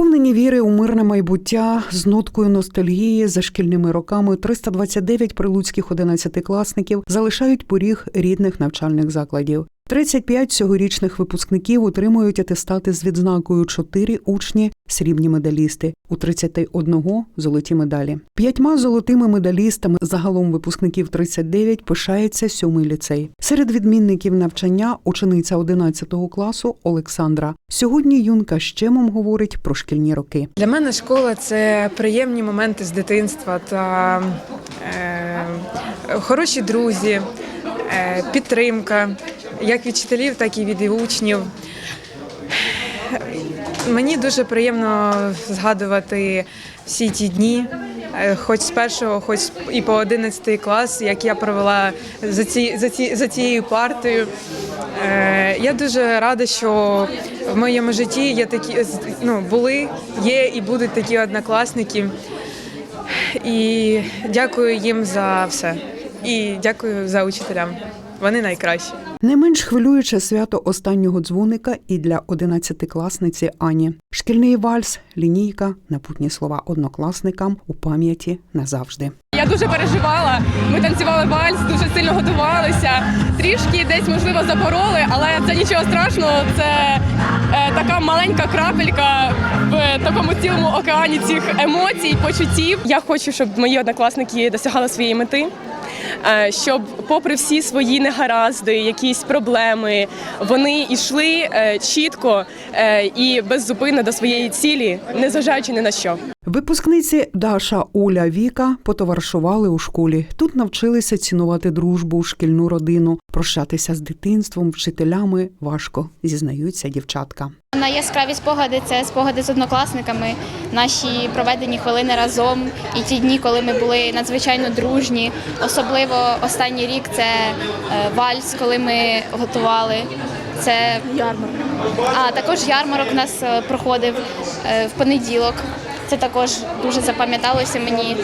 Сповнені віри у мирне майбуття з ноткою ностальгії за шкільними роками 329 прилуцьких одинадцятикласників залишають поріг рідних навчальних закладів. 35 цьогорічних випускників отримують атестати з відзнакою 4 учні срібні медалісти, у 31 – золоті медалі. П'ятьма золотими медалістами загалом випускників 39 пишається сьомий ліцей. Серед відмінників навчання учениця 11 класу Олександра. Сьогодні юнка щемом говорить про шкільні роки. Для мене школа це приємні моменти з дитинства та е, хороші друзі, е, підтримка як від вчителів, так і від учнів. Мені дуже приємно згадувати всі ті дні, е, хоч з першого, хоч і по 11 клас, як я провела за, ці, за, ці, за цією партою. Е, Я дуже рада, що в моєму житті є такі ну, були, є і будуть такі однокласники. І дякую їм за все. І дякую за учителям. Вони найкращі. Не менш хвилююче свято останнього дзвоника і для одинадцятикласниці Ані. Шкільний вальс, лінійка, напутні слова однокласникам у пам'яті назавжди. Я дуже переживала. Ми танцювали вальс, дуже сильно готувалися. Трішки десь можливо запороли, але це нічого страшного. Це е, така маленька крапелька в такому цілому океані цих емоцій, почуттів. Я хочу, щоб мої однокласники досягали своєї мети. Е, Щоб, попри всі свої негаразди, якісь проблеми, вони йшли е, чітко е, і беззупинно до своєї цілі, незважаючи ні на що. Випускниці Даша, Оля, Віка потоваришували у школі. Тут навчилися цінувати дружбу, шкільну родину, прощатися з дитинством, вчителями важко, зізнаються дівчатка. Найяскраві спогади це спогади з однокласниками, наші проведені хвилини разом і ті дні, коли ми були надзвичайно дружні. Особливо останній рік це е, вальс, коли ми готували. Це ярмарок. А також ярмарок у нас е, проходив е, в понеділок. Це також дуже запам'яталося мені.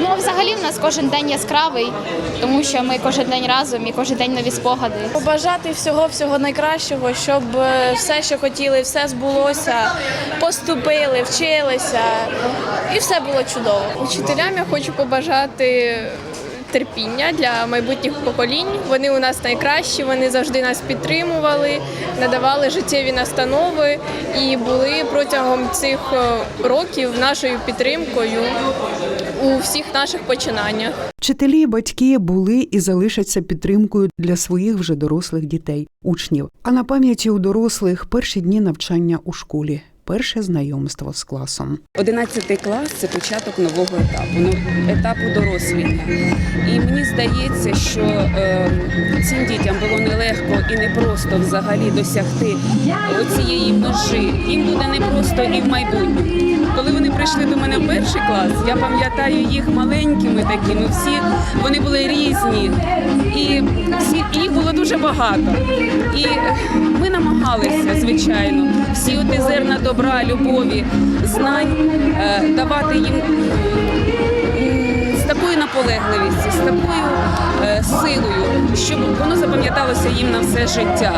Ну, взагалі в нас кожен день яскравий, тому що ми кожен день разом і кожен день нові спогади. Побажати всього всього найкращого, щоб е, все, що хотіли, все збулося, поступили, вчилися, і все було чудово. Учителям я хочу побажати терпіння для майбутніх поколінь. Вони у нас найкращі, вони завжди нас підтримували, надавали життєві настанови і були протягом цих е, років нашою підтримкою у всіх наших починаннях. Вчителі і батьки були і залишаться підтримкою для своїх вже дорослих дітей, учнів. А на пам'яті у дорослих перші дні навчання у школі, перше знайомство з класом. 11 клас це початок нового етапу, ну, етапу доросління. І мені здається, що е, цим дітям було нелегко і непросто взагалі досягти цієї межі. Їм буде непросто і в майбутньому. Коли вони прийшли до мене в перший клас, я пам'ятаю їх маленькими такими. Всі вони були різні, і всі їх було дуже багато. І ми намагалися, звичайно, всі оті зерна добра, любові, знань е, давати їм такою наполегливістю, з такою е, силою, щоб воно запам'яталося їм на все життя.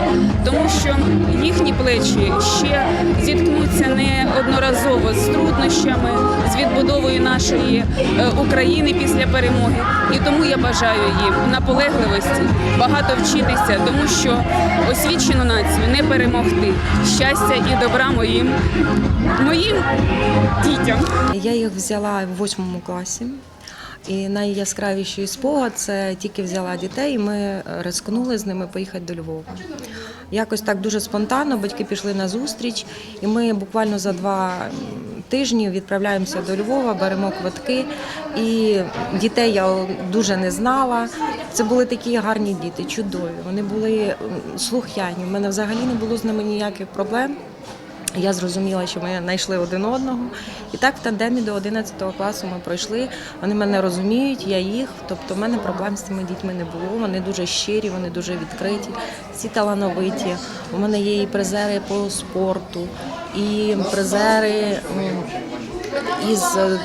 Тому що їхні плечі ще зіткнуться не одноразово з труднощами, з відбудовою нашої е, України після перемоги. І тому я бажаю їм наполегливості, багато вчитися, тому що освічену націю не перемогти. Щастя і добра моїм, моїм дітям. Я їх взяла в восьмому класі. І найяскравіший спогад це тільки взяла дітей, і ми рискнули з ними поїхати до Львова. Якось так дуже спонтанно батьки пішли на зустріч, і ми буквально за два тижні відправляємося до Львова, беремо квитки. І дітей я дуже не знала. Це були такі гарні діти, чудові. Вони були слухняні. У мене взагалі не було з ними ніяких проблем. Я зрозуміла, що ми знайшли один одного. І так в тандемі до 11 класу ми пройшли. Вони мене розуміють, я їх. Тобто в мене проблем з цими дітьми не було. Вони дуже щирі, вони дуже відкриті, всі талановиті. У мене є і призери по спорту, і призери із е,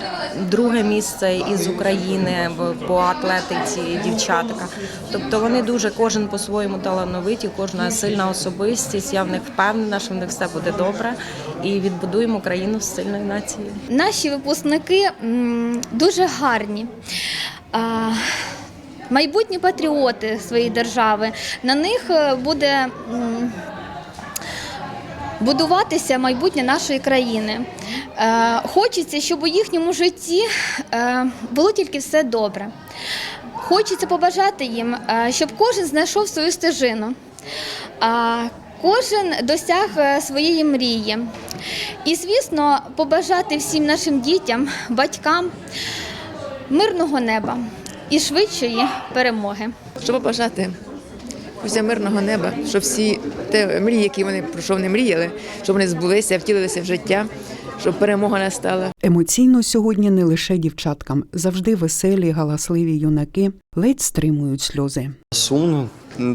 друге місце із України по атлетиці дівчатка. Тобто вони дуже кожен по-своєму талановиті, кожна сильна особистість. Я в них впевнена, що в них все буде добре і відбудуємо країну з сильною нацією. Наші випускники дуже гарні. Майбутні патріоти своєї держави. На них е, буде будуватися майбутнє нашої країни. Е, Хочеться, щоб у їхньому житті е, було тільки все добре. Хочеться побажати їм, е, щоб кожен знайшов свою стежину. Кожен досяг своєї мрії. І, звісно, побажати всім нашим дітям, батькам мирного неба і швидшої перемоги. Що побажати? Усім мирного неба, щоб всі те мрії, які вони про що вони мріяли, щоб вони збулися, втілилися в життя, щоб перемога настала. Емоційно сьогодні не лише дівчаткам, завжди веселі, галасливі юнаки ледь стримують сльози. Сумно.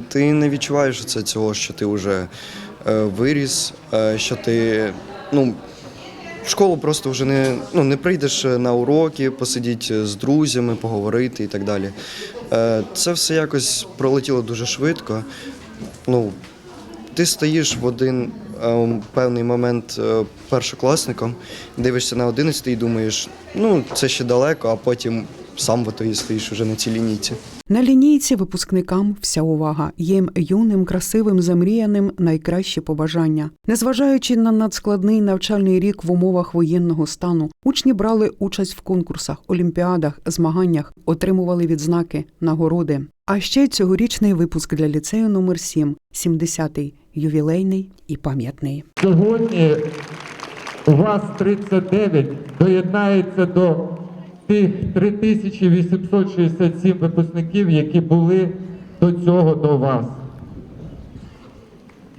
Ти не відчуваєш це цього, що ти вже е, виріс, е, що ти ну, в школу просто вже не, ну, не прийдеш на уроки, посидіти з друзями, поговорити і так далі. Е, це все якось пролетіло дуже швидко. Ну, ти стоїш в один е, певний момент е, першокласником, дивишся на 11 і думаєш, ну це ще далеко, а потім сам в тобі стоїш уже на цій лінійці. На лінійці випускникам вся увага їм юним, красивим, замріяним найкращі побажання. Незважаючи на надскладний навчальний рік в умовах воєнного стану, учні брали участь в конкурсах, олімпіадах, змаганнях, отримували відзнаки, нагороди. А ще цьогорічний випуск для ліцею номер 7 70-й, ювілейний і пам'ятний. Сьогодні вас 39 доєднається до 3867 випускників, які були до цього до вас.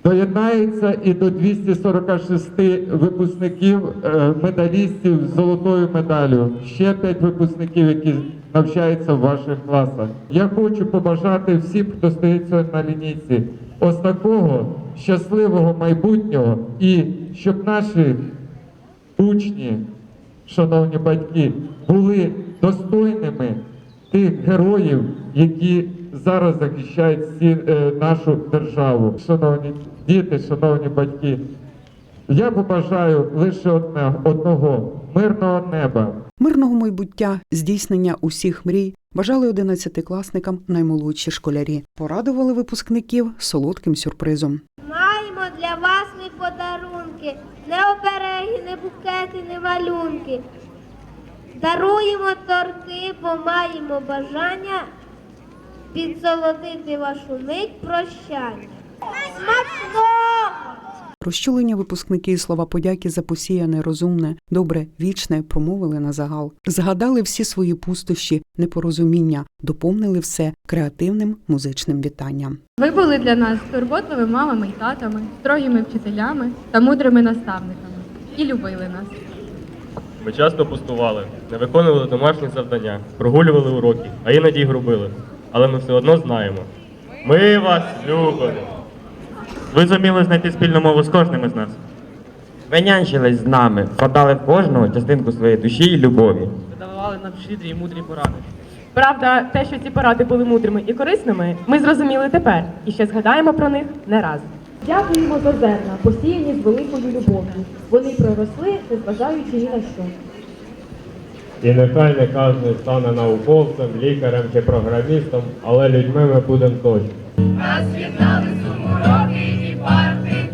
Доєднається і до 246 випускників е, медалістів з золотою медаллю. Ще 5 випускників, які навчаються в ваших класах. Я хочу побажати всім, хто стоїть на лінійці, ось такого щасливого майбутнього і щоб наші учні, шановні батьки, були достойними тих героїв, які зараз захищають всі, е, нашу державу. Шановні діти, шановні батьки, я побажаю лише одне, одного мирного неба. Мирного майбуття, здійснення усіх мрій бажали одинадцятикласникам наймолодші школярі. Порадували випускників солодким сюрпризом. Маємо для вас ми подарунки, не обереги, не букети, не малюнки. Даруємо торти, бо маємо бажання підзолотити вашу мить прощання. Смачного! Розчулення випускники і слова подяки за посіяне розумне, добре, вічне промовили на загал. Згадали всі свої пустощі, непорозуміння, доповнили все креативним музичним вітанням. Ви були для нас турботливими мамами і татами, строгими вчителями та мудрими наставниками і любили нас. Ми часто пустували, не виконували домашні завдання, прогулювали уроки, а іноді й грубили. Але ми все одно знаємо. Ми вас любимо. Ви зуміли знайти спільну мову з кожним із нас. Ви нянчились з нами, вкладали в кожного частинку своєї душі і любові. Давали нам щедрі і мудрі поради. Правда, те, що ці поради були мудрими і корисними, ми зрозуміли тепер і ще згадаємо про них не раз. Дякуємо за зерна, посіяні з великою любов'ю. Вони проросли, незважаючи ні на що. І нехай не кожен стане науковцем, лікарем чи програмістом, але людьми ми будемо точно. Нас єднали сум уроки і парти,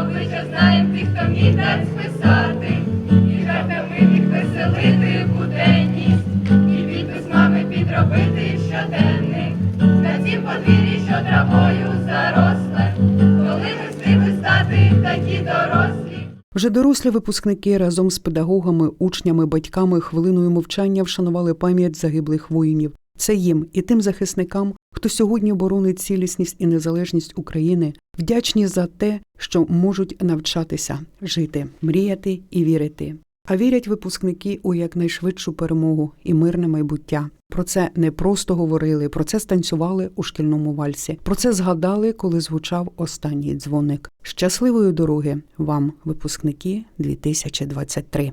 обличчя знаєм тих, хто вміє так списати, і жартами їх веселити буденність, і підпис мами підробити щоденник, на цім подвір'ї, що травою заросле, коли ми встигли стати такі дорослі. Вже дорослі випускники разом з педагогами, учнями, батьками хвилиною мовчання вшанували пам'ять загиблих воїнів. Це їм і тим захисникам, хто сьогодні боронить цілісність і незалежність України, вдячні за те, що можуть навчатися, жити, мріяти і вірити. А вірять випускники у якнайшвидшу перемогу і мирне майбуття. Про це не просто говорили, про це станцювали у шкільному вальсі. Про це згадали, коли звучав останній дзвоник. Щасливої дороги вам, випускники 2023!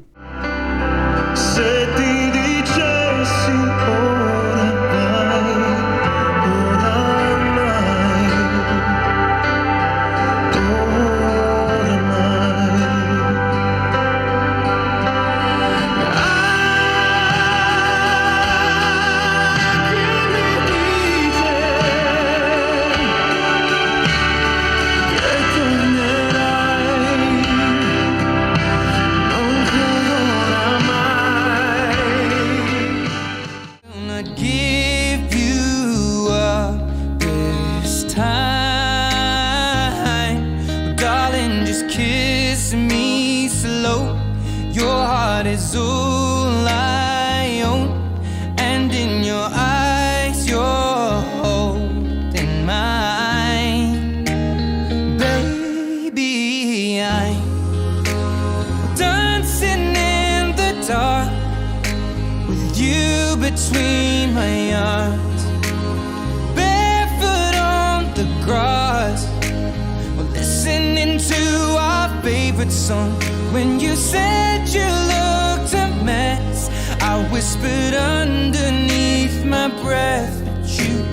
Favorite song. When you said you looked a mess, I whispered underneath my breath, but you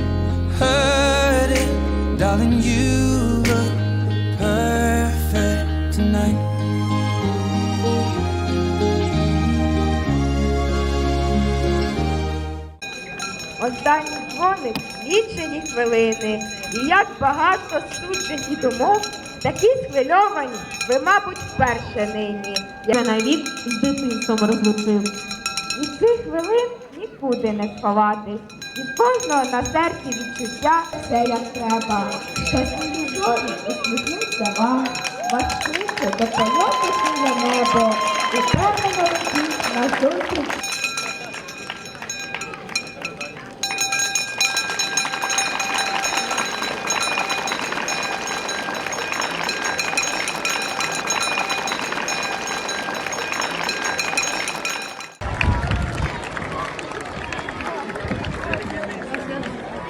heard it, darling. You look perfect tonight. Останній дзвоник лічені хвилини. І як багато суджень і думок, такі схвильовані, ви, мабуть, вперше нині. Я навік з дитинством розлучив. І цих хвилин нікуди не сховатись. Від кожного на серці відчуття все як треба. Щасливі зорі усміхнуться вам, вас кличе до польоту синє небо, і певно на зустріч